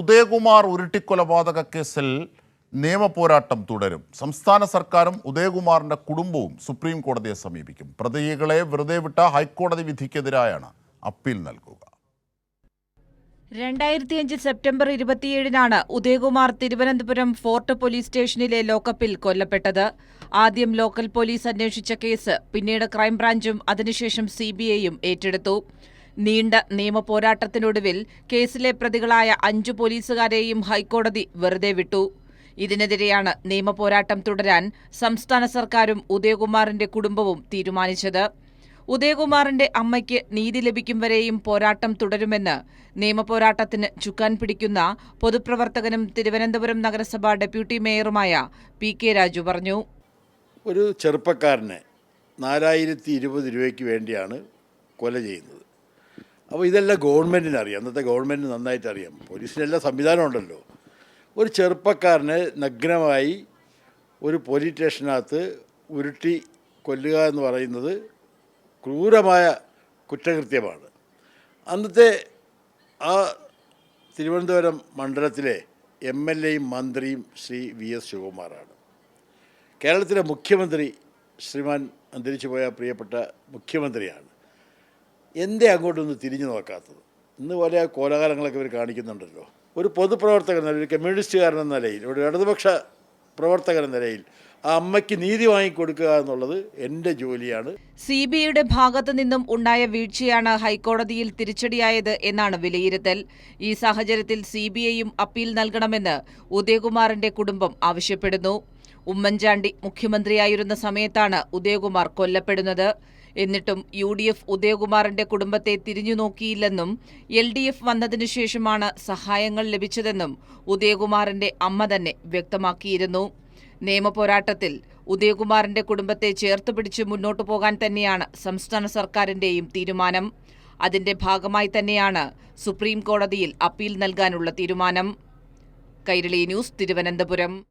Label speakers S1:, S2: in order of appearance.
S1: ഉദയകുമാർ ഉരുട്ടിക്കൊലപാതക കേസിൽ നിയമപോരാട്ടം തുടരും. സംസ്ഥാന സർക്കാരും ഉദയകുമാറിന്റെ കുടുംബവും സുപ്രീം കോടതിയെ സമീപിക്കും. പ്രതികളെ വെറുതെ വിട്ട ഹൈക്കോടതി വിധിക്കെതിരായാണ് അപ്പീൽ നൽകുക.
S2: രണ്ടായിരത്തി അഞ്ച് സെപ്റ്റംബർ ഇരുപത്തിയേഴിനാണ് ഉദയകുമാർ തിരുവനന്തപുരം ഫോർട്ട് പോലീസ് സ്റ്റേഷനിലെ ലോക്കപ്പിൽ കൊല്ലപ്പെട്ടത്. ആദ്യം ലോക്കൽ പോലീസ് അന്വേഷിച്ച കേസ് പിന്നീട് ക്രൈംബ്രാഞ്ചും അതിനുശേഷം സിബിഐയും ഏറ്റെടുത്തു. നീണ്ട നിയമപോരാട്ടത്തിനൊടുവിൽ കേസിലെ പ്രതികളായ അഞ്ചു പോലീസുകാരെയും ഹൈക്കോടതി വെറുതെ വിട്ടു. ഇതിനെതിരെയാണ് നിയമപോരാട്ടം തുടരാൻ സംസ്ഥാന സർക്കാരും ഉദയകുമാറിന്റെ കുടുംബവും തീരുമാനിച്ചത്. ഉദയകുമാറിന്റെ അമ്മയ്ക്ക് നീതി ലഭിക്കും വരെയും പോരാട്ടം തുടരുമെന്ന് നിയമപോരാട്ടത്തിന് ചുക്കാൻ പിടിക്കുന്ന പൊതുപ്രവർത്തകനും തിരുവനന്തപുരം നഗരസഭാ ഡെപ്യൂട്ടി മേയറുമായ പി കെ രാജു പറഞ്ഞു.
S3: ഒരു ചെറുപ്പക്കാരനെ നാലായിരത്തി ഇരുപത് രൂപയ്ക്ക് വേണ്ടിയാണ് കൊല ചെയ്യുന്നത്. അപ്പോൾ ഇതെല്ലാം ഗവൺമെന്റിന് അറിയാം അന്നത്തെ ഗവൺമെന്റിന് നന്നായിട്ട് അറിയാം പോലീസിനെല്ലാം സംവിധാനം ഉണ്ടല്ലോ. ഒരു ചെറുപ്പക്കാരനെ നഗ്നമായി ഒരു പോലീസ് സ്റ്റേഷനകത്ത് ഉരുട്ടി കൊല്ലുക എന്ന് പറയുന്നത് ക്രൂരമായ കുറ്റകൃത്യമാണ്. അന്നത്തെ ആ തിരുവനന്തപുരം മണ്ഡലത്തിലെ എം എൽ എയും മന്ത്രിയും ശ്രീ വി എസ് ശിവകുമാറാണ്. കേരളത്തിലെ മുഖ്യമന്ത്രി ശ്രീമാൻ അന്തരിച്ചു പോയ പ്രിയപ്പെട്ട മുഖ്യമന്ത്രിയാണ്. എന്തേ അങ്ങോട്ടൊന്ന് തിരിഞ്ഞു നോക്കാത്തത്? ഇന്ന് പോലെ കോലാഹലങ്ങളൊക്കെ ഇവർ കാണിക്കുന്നുണ്ടല്ലോ. ഒരു പൊതുപ്രവർത്തകൻ ഒരു കമ്മ്യൂണിസ്റ്റുകാരൻ എന്ന നിലയിൽ ഒരു ഇടതുപക്ഷ പ്രവർത്തകൻ എന്ന നിലയിൽ ആ അമ്മയ്ക്ക് നീതി വാങ്ങിക്കൊടുക്കുക എന്നുള്ളത് എന്റെ ജോലിയാണ്.
S2: സി ബി ഐയുടെ ഭാഗത്തു നിന്നും ഉണ്ടായ വീഴ്ചയാണ് ഹൈക്കോടതിയിൽ തിരിച്ചടിയായത് എന്നാണ് വിലയിരുത്തൽ. ഈ സാഹചര്യത്തിൽ സി ബി ഐയും അപ്പീൽ നൽകണമെന്ന് ഉദയകുമാറിന്റെ കുടുംബം ആവശ്യപ്പെടുന്നു. ഉമ്മൻചാണ്ടി മുഖ്യമന്ത്രിയായിരുന്ന സമയത്താണ് ഉദയകുമാർ കൊല്ലപ്പെടുന്നത്. എന്നിട്ടും യു ഡി എഫ് ഉദയകുമാറിന്റെ കുടുംബത്തെ തിരിഞ്ഞു നോക്കിയില്ലെന്നും എൽ ഡി എഫ് വന്നതിനു ശേഷമാണ് സഹായങ്ങൾ ലഭിച്ചതെന്നും ഉദയകുമാറിന്റെ അമ്മ തന്നെ വ്യക്തമാക്കിയിരുന്നു. നിയമപോരാട്ടത്തിൽ ഉദയകുമാറിന്റെ കുടുംബത്തെ ചേർത്ത് പിടിച്ച് മുന്നോട്ടു പോകാൻ തന്നെയാണ് സംസ്ഥാന സർക്കാരിന്റെയും തീരുമാനം. അതിന്റെ ഭാഗമായി തന്നെയാണ് സുപ്രീം കോടതിയിൽ അപ്പീൽ നൽകാനുള്ള തീരുമാനം. കൈരളി ന്യൂസ് തിരുവനന്തപുരം.